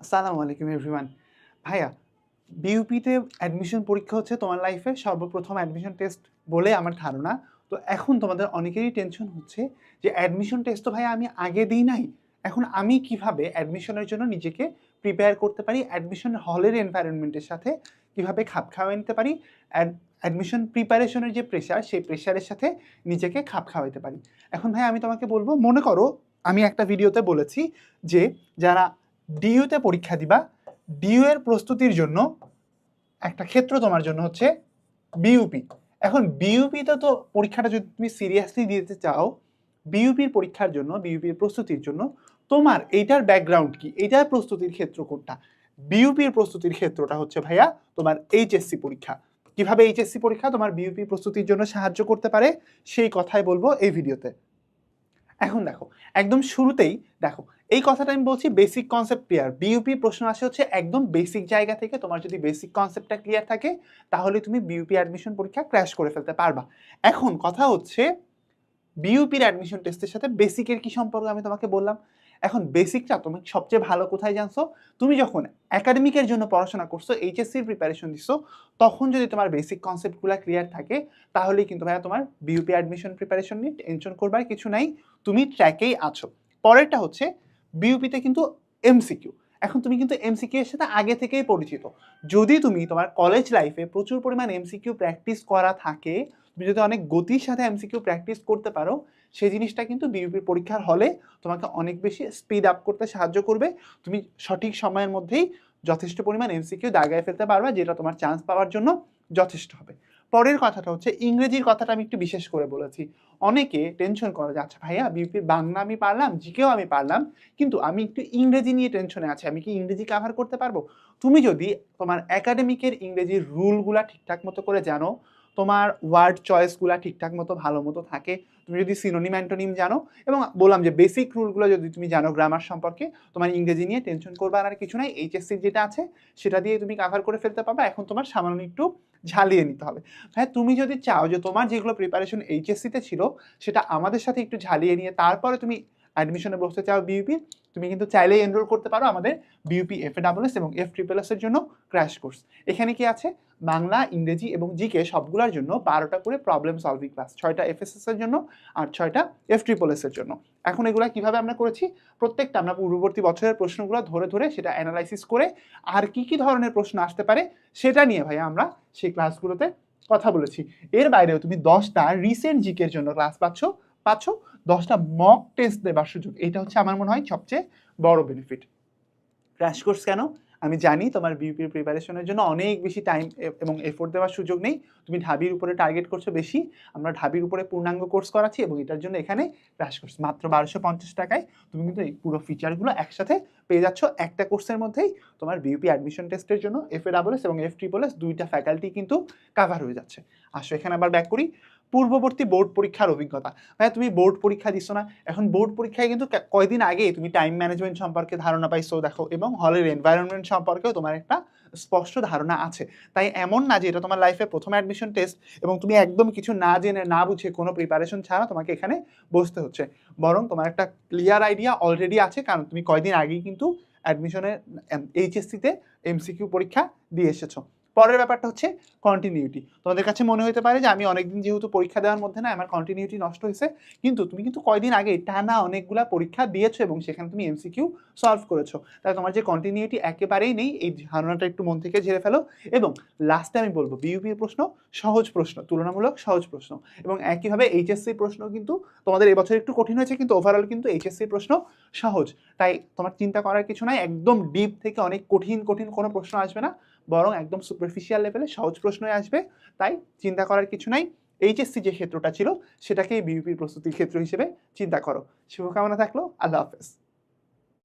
আসসালামু আলাইকুম এভরিওয়ান ভাইয়া বিউপিতে অ্যাডমিশন পরীক্ষা হচ্ছে তোমার লাইফে সর্বপ্রথম অ্যাডমিশন টেস্ট বলে আমার ধারণা। তো এখন তোমাদের অনেকেরই টেনশন হচ্ছে যে অ্যাডমিশন টেস্ট তো ভাইয়া আমি আগে দিই নাই। এখন আমি কীভাবে অ্যাডমিশনের জন্য নিজেকে প্রিপেয়ার করতে পারি অ্যাডমিশন হলের এনভায়রনমেন্টের সাথে কীভাবে খাপ খাওয়াই নিতে পারি অ্যাডমিশন প্রিপারেশনের যে প্রেশার সেই প্রেশারের সাথে নিজেকে খাপ খাওয়াইতে পারি। এখন ভাই আমি তোমাকে বলব, মনে করো আমি একটা ভিডিওতে বলেছি যে যারা ডিইউতে পরীক্ষা দিবা ডিইউ এর প্রস্তুতির জন্য একটা ক্ষেত্র তোমার জন্য হচ্ছে বিইউপি এখন বিইউপিতে তো পরীক্ষাটা যদি তুমি সিরিয়াসলি দিতে চাও বিইউপির পরীক্ষার জন্য বিইউপির প্রস্তুতির জন্য তোমার এইটার ব্যাকগ্রাউন্ড কি? এইটার প্রস্তুতির ক্ষেত্র কোনটা? বিইউপির প্রস্তুতির ক্ষেত্রটা হচ্ছে ভাইয়া তোমার এইচএসসি পরীক্ষা। কীভাবে এইচএসসি পরীক্ষা? তোমার বিইউপি প্রস্তুতির জন্য সাহায্য করতে পারে, সেই কথাই বলব এই ভিডিওতে এখন দেখো, একদম শুরুতেই দেখো, এই কথাটা আমি বলছি বেসিক কনসেপ্ট ক্লিয়ার বিইউপি প্রশ্ন আসে হচ্ছে একদম বেসিক জায়গা থেকে তোমার যদি বেসিক কনসেপ্টটা ক্লিয়ার থাকে, তাহলে তুমি বিউপি অ্যাডমিশন পরীক্ষা ক্র্যাশ করে ফেলতে পারবা। এখন কথা হচ্ছে বিইউপির অ্যাডমিশন টেস্টের সাথে বেসিকের কি সম্পর্ক আমি তোমাকে বললাম? এখন বেসিকটা তুমি সবচেয়ে ভালো কোথায় জানছো? তুমি যখন একাডেমিকের জন্য পড়াশোনা করছ এইচএসসির প্রিপারেশন দিছো, তখন যদি তোমার বেসিক কনসেপ্টগুলো ক্লিয়ার থাকে, তাহলেই কিন্তু ভাইয়া তোমার বিইউপি অ্যাডমিশন প্রিপারেশন নিয়ে টেনশন করবার কিছু নাই, তুমি ট্র্যাকেই আছো। পরেরটা হচ্ছে বিউপিতে কিন্তু এমসিকিউ এখন তুমি কিন্তু এমসিকিউ এর সাথে আগে থেকেই পরিচিত। যদি তুমি তোমার কলেজ লাইফে প্রচুর পরিমাণ এমসিকিউ প্র্যাকটিস করা থাকে, তুমি যদি অনেক গতির সাথে এমসিকিউ প্র্যাকটিস করতে পারো সেই জিনিসটা কিন্তু বিইউপির পরীক্ষার হলে তোমাকে অনেক বেশি স্পিড আপ করতে সাহায্য করবে। তুমি সঠিক সময়ের মধ্যেই যথেষ্ট পরিমাণ এমসিকিউ দাগায় ফেলতে পারবা, যেটা তোমার চান্স পাওয়ার জন্য যথেষ্ট হবে। পরের কথাটা হচ্ছে, ইংরেজির কথাটা আমি একটু বিশেষ করে বলেছি। অনেকে টেনশন করে যে আচ্ছা ভাইয়া বিপির বাংলা আমি পারলাম জিকেও আমি পারলাম, কিন্তু আমি একটু ইংরেজি নিয়ে টেনশনে আছি, আমি কি ইংরেজি কাভার করতে পারব? তুমি যদি তোমার একাডেমিকের ইংরেজির রুলগুলা ঠিকঠাক মতো করে জানো তোমার ওয়ার্ড চয়েসগুলা ঠিকঠাক মতো, ভালো মতো থাকে। তুমি যদি সিনোনিম অ্যান্টোনিম জানো, এবং বললাম যে বেসিক রুলগুলো যদি তুমি জানো গ্রামার সম্পর্কে, তোমার ইংরেজি নিয়ে টেনশন করবার আর কিছু নাই। এইচএসসির যেটা আছে, সেটা দিয়ে তুমি কাভার করে ফেলতে পারবে। এখন তোমার সামান্য একটু ঝালিয়ে নিতে হবে। হ্যাঁ তুমি যদি চাও যে তোমার যেগুলো প্রিপারেশন এইচএসসিতে ছিল, সেটা আমাদের সাথে একটু ঝালিয়ে নিয়ে, তারপরে তুমি অ্যাডমিশনে বসতে চাও বিইউপি তুমি কিন্তু চাইলেই এনরোল করতে পারো আমাদের বিউপি এফ এ ডাবলএস এবং এফ ট্রিপল এস এর জন্য ক্র্যাশ কোর্স এখানে কি আছে? বাংলা, ইংরেজি এবং জিকে সবগুলোর জন্য বারোটা করে প্রবলেম সলভিং ক্লাস ছয়টা এফএসএস এর জন্য আর ছয়টা এফ ট্রিপল এস এর জন্য। এখন এগুলো কীভাবে আমরা করেছি? প্রত্যেকটা আমরা পূর্ববর্তী বছরের প্রশ্নগুলো ধরে ধরে সেটা অ্যানালাইসিস করে আর কি কি ধরনের প্রশ্ন আসতে পারে সেটা নিয়ে ভাই আমরা সেই ক্লাসগুলোতে কথা বলেছি। এর বাইরেও তুমি দশটা রিসেন্ট জিকের জন্য ক্লাস পাচ্ছ। পাচ্ছ, দশটা মক টেস্ট দেবার সুযোগ। এটা হচ্ছে আমার মনে হয় সবচেয়ে বড় বেনিফিট ক্র্যাশ কোর্স কেন? আমি জানি তোমার বিউপির প্রিপারেশনের জন্য অনেক বেশি টাইম এবং এফোর্ট দেওয়ার সুযোগ নেই। তুমি ঢাবির উপরে টার্গেট করছ বেশি। আমরা ঢাবির উপরে পূর্ণাঙ্গ কোর্স করাচ্ছি এবং এটার জন্য এখানে ক্র্যাশ কোর্স মাত্র বারোশো পঞ্চাশ টাকায় তুমি কিন্তু এই পুরো ফিচারগুলো একসাথে পেয়ে যাচ্ছ। একটা কোর্সের মধ্যেই তোমার বিউপি অ্যাডমিশন টেস্টের জন্য এফ এ এস এবং এফ ট্রিপল এস দুইটা ফ্যাকাল্টি কিন্তু কাভার হয়ে যাচ্ছে। আসো এখানে আবার ব্যাক করি। পূর্ববর্তী বোর্ড পরীক্ষার অভিজ্ঞতা। ভাই তুমি বোর্ড পরীক্ষা দিছো না, এখন বোর্ড পরীক্ষায় কিন্তু কয়দিন আগে তুমি টাইম ম্যানেজমেন্ট সম্পর্কে ধারণা পাইছো, দেখো, এবং হলের এনভায়রনমেন্ট সম্পর্কেও তোমার একটা স্পষ্ট ধারণা আছে। তাই এমন না যে এটা তোমার লাইফে প্রথম অ্যাডমিশন টেস্ট এবং তুমি একদম কিছু না জেনে, না বুঝে কোনো প্রিপারেশন ছাড়া তোমাকে এখানে বসতে হচ্ছে। বরং তোমার একটা ক্লিয়ার আইডিয়া অলরেডি আছে, কারণ তুমি কয়দিন আগেই কিন্তু অ্যাডমিশনের এইচএসসিতে এমসিকিউ পরীক্ষা দিয়ে এসেছ। পরের ব্যাপারটা হচ্ছে কন্টিনিউটি তোমাদের কাছে মনে হতে পারে যে আমি অনেকদিন যেহেতু পরীক্ষা দেওয়ার মধ্যে না আমার কন্টিনিউটি নষ্ট হয়েছে কিন্তু তুমি কিন্তু কয়দিন আগে টানা অনেকগুলা পরীক্ষা দিয়েছ এবং সেখানে তুমি এমসিকিউ সলভ করেছ। তাই তোমার যে কন্টিনিউটি একেবারেই নেই, এই ধারণাটা একটু মন থেকে ঝেড়ে ফেলো। এবং লাস্টে আমি বলব বিইউপির প্রশ্ন সহজ প্রশ্ন, তুলনামূলক সহজ প্রশ্ন। এবং একইভাবে এইচএসসি প্রশ্ন কিন্তু তোমাদের এবছর একটু কঠিন হয়েছে, কিন্তু ওভারঅল কিন্তু এইচএসসি প্রশ্ন সহজ। তাই তোমার চিন্তা করার কিছু নাই, একদম ডিপ থেকে অনেক কঠিন কঠিন কোনো প্রশ্ন আসবে না। বরং একদম সুপারফিশিয়াল লেভেলে সহজ প্রশ্নই আসবে। তাই চিন্তা করার কিছু নাই। এইচএসসি যে ক্ষেত্রটা ছিল, সেটাকেই বিবিপির প্রস্তুতির ক্ষেত্র হিসেবে চিন্তা করো। শুভকামনা থাকল। আল্লাহ হাফেজ।